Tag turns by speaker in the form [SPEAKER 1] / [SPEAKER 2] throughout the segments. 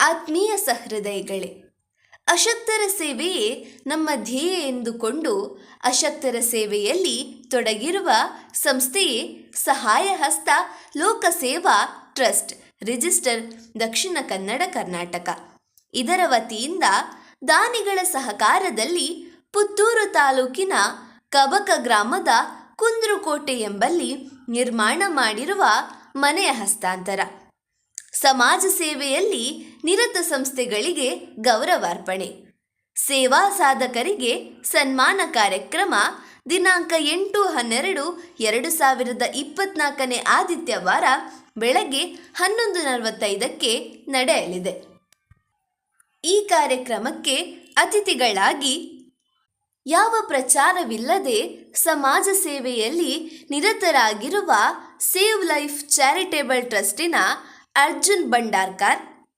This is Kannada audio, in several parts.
[SPEAKER 1] ಆತ್ಮೀಯ ಸಹೃದಯಗಳೇ, ಅಶಕ್ತರ ಸೇವೆಯೇ ನಮ್ಮ ಧ್ಯೇಯ ಎಂದುಕೊಂಡು ಅಶಕ್ತರ ಸೇವೆಯಲ್ಲಿ ತೊಡಗಿರುವ ಸಂಸ್ಥೆಯೇ ಸಹಾಯ ಹಸ್ತ ಲೋಕಸೇವಾ ಟ್ರಸ್ಟ್, ರಿಜಿಸ್ಟರ್ ದಕ್ಷಿಣ ಕನ್ನಡ ಕರ್ನಾಟಕ. ಇದರ ವತಿಯಿಂದ ದಾನಿಗಳ ಸಹಕಾರದಲ್ಲಿ ಪುತ್ತೂರು ತಾಲೂಕಿನ ಕಬಕ ಗ್ರಾಮದ ಕುಂದ್ರುಕೋಟೆ ಎಂಬಲ್ಲಿ ನಿರ್ಮಾಣ ಮಾಡಿರುವ ಮನೆಯ ಹಸ್ತಾಂತರ. ಸಮಾಜ ಸೇವೆಯಲ್ಲಿ ನಿರತ ಸಂಸ್ಥೆಗಳಿಗೆ ಗೌರವಾರ್ಪಣೆ. ಸೇವಾ ಸಾಧಕರಿಗೆ ಸನ್ಮಾನ ಕಾರ್ಯಕ್ರಮ ದಿನಾಂಕ ಎಂಟು ಹನ್ನೆರಡು ಎರಡು ಸಾವಿರದ ಇಪ್ಪತ್ನಾಲ್ಕನೇ ಆದಿತ್ಯವಾರ ಬೆಳಗ್ಗೆ ಹನ್ನೊಂದು ನಲವತ್ತೈದಕ್ಕೆ ನಡೆಯಲಿದೆ. ಈ ಕಾರ್ಯಕ್ರಮಕ್ಕೆ ಅತಿಥಿಗಳಾಗಿ ಯಾವ ಪ್ರಚಾರವಿಲ್ಲದೆ ಸಮಾಜ ಸೇವೆಯಲ್ಲಿ ನಿರತರಾಗಿರುವ ಸೇವ್ ಲೈಫ್ ಚಾರಿಟೇಬಲ್ ಟ್ರಸ್ಟಿನ ಅರ್ಜುನ್ ಭಂಡಾರ್ಕರ್.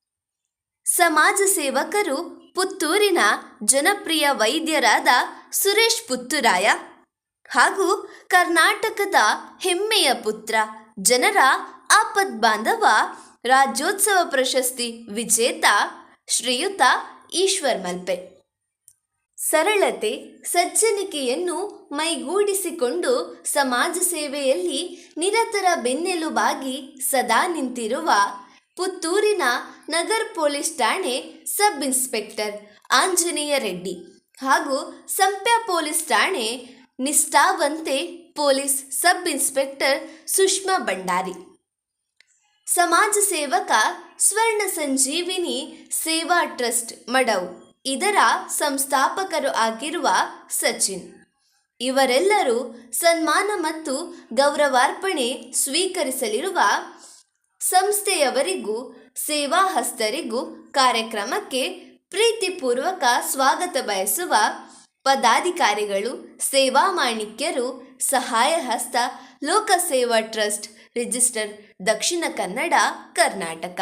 [SPEAKER 1] ಸಮಾಜ ಸೇವಕರು ಪುತ್ತೂರಿನ ಜನಪ್ರಿಯ ವೈದ್ಯರಾದ ಸುರೇಶ್ ಪುತ್ತುರಾಯ ಹಾಗೂ ಕರ್ನಾಟಕದ ಹೆಮ್ಮೆಯ ಪುತ್ರ, ಜನರ ಆಪದ್ ಬಾಂಧವ, ರಾಜ್ಯೋತ್ಸವ ಪ್ರಶಸ್ತಿ ವಿಜೇತ ಶ್ರೀಯುತ ಈಶ್ವರ್ ಮಲ್ಪೆ. ಸರಳತೆ ಸಜ್ಜನಿಕೆಯನ್ನು ಮೈಗೂಡಿಸಿಕೊಂಡು ಸಮಾಜ ಸೇವೆಯಲ್ಲಿ ನಿರತರ ಬೆನ್ನೆಲುಬಾಗಿ ಸದಾ ನಿಂತಿರುವ ಪುತ್ತೂರಿನ ನಗರ್ ಪೊಲೀಸ್ ಠಾಣೆ ಸಬ್ ಇನ್ಸ್ಪೆಕ್ಟರ್ ಆಂಜನೇಯ ರೆಡ್ಡಿ ಹಾಗೂ ಸಂಪ್ಯ ಪೊಲೀಸ್ ಠಾಣೆ ನಿಷ್ಠಾವಂತೆ police sub inspector Sushma Bhandari. ಸಮಾಜ ಸೇವಕ ಸ್ವರ್ಣ ಸಂಜೀವಿನಿ ಸೇವಾ ಟ್ರಸ್ಟ್ ಮಡವು. ಇದರ ಸಂಸ್ಥಾಪಕರು ಆಗಿರುವ ಸಚಿನ್. ಇವರೆಲ್ಲರೂ ಸನ್ಮಾನ ಮತ್ತು ಗೌರವಾರ್ಪಣೆ ಸ್ವೀಕರಿಸಲಿರುವ ಸಂಸ್ಥೆಯವರಿಗೂ ಸೇವಾ ಹಸ್ತರಿಗೂ ಕಾರ್ಯಕ್ರಮಕ್ಕೆ ಪ್ರೀತಿಪೂರ್ವಕ ಸ್ವಾಗತ ಬಯಸುವ ಪದಾಧಿಕಾರಿಗಳು, ಸೇವಾ ಮಾಣಿಕ್ಯರು ಸಹಾಯ ಹಸ್ತ ಲೋಕಸೇವಾ ಟ್ರಸ್ಟ್, ರಿಜಿಸ್ಟರ್, ದಕ್ಷಿಣ ಕನ್ನಡ, ಕರ್ನಾಟಕ.